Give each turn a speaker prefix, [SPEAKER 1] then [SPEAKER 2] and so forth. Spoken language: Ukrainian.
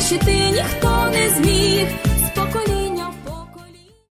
[SPEAKER 1] знищити ніхто не зміг,